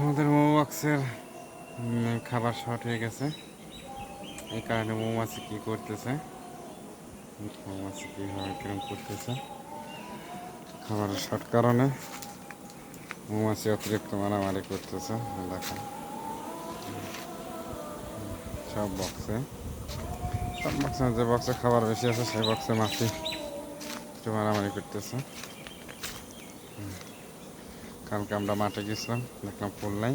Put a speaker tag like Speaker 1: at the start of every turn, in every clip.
Speaker 1: আমাদের মৌমাক্সের খাবার শর্ট হয়ে গেছে। এই কারণে মৌমাছি কী করতেছে? মৌমাছি কীভাবে কিরম করতেছে? খাবারের শর্ট কারণে মৌমাছি অতিরিক্ত মারামারি করতেছে। দেখেন। সব বক্সে সব বক্সে যে বক্সে খাবার বেশি আছে, সেই বক্সে মাছি একটু মারামারি করতেছে। কালকে আমরা মাঠে গেছিলাম, দেখলাম ফুল নাই।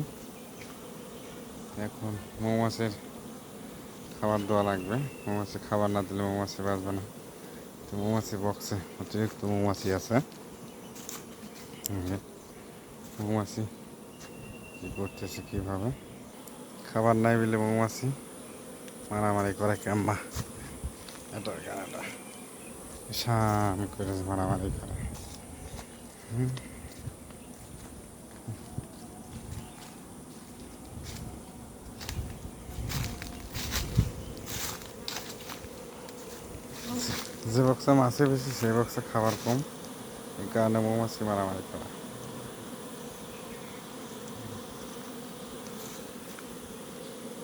Speaker 1: এখন মৌমাছির খাবার দেওয়া লাগবে। মৌমাছি খাবার না দিলে মৌমাছি বাঁচবে না। তো মৌমাছি বক্সে অতিরিক্ত মৌমাছি আছে। মৌমাছি কী করতেছে কীভাবে? খাবার নাই বলে মৌমাছি মারামারি করে কেম্বা? এটা কেন এটা? শান করে মারামারি করে। হুম। যে বক্সে মাছে বেশি, সেই বক্সে খাবার কম। এই কারণে মৌমাছি মারামারি করে।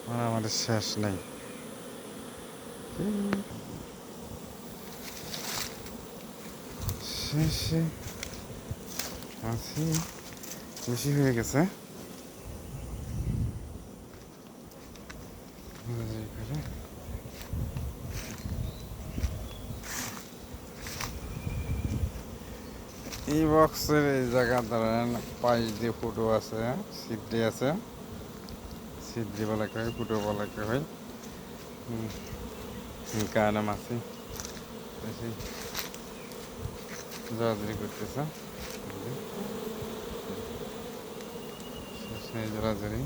Speaker 1: মারামারি শেষ নেই। শেষে মাছি বেশি হয়ে গেছে। এই বক্সের এই জায়গা ধরেন পাঁচ দিয়ে ফুটো আছে সিদ্ধি আছে। সিদ্ধি বলা কে হয়, ফুটো বলা কে হয়। কারণে মাছি জড়াজড়ি করতেছে। সেই জড়াজড়ি।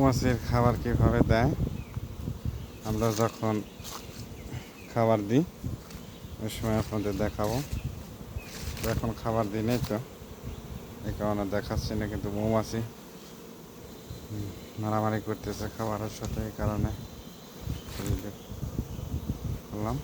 Speaker 1: মৌমাছির খাবার কীভাবে দেয়, আমরা যখন খাবার দিই, ওই সময় আপনাদের দেখাবো। এখন খাবার দিই নেই তো, এই কারণে দেখাচ্ছি না, কিন্তু মৌমাছি মারামারি করতেছে খাবারের সাথে, এই কারণে। বললাম।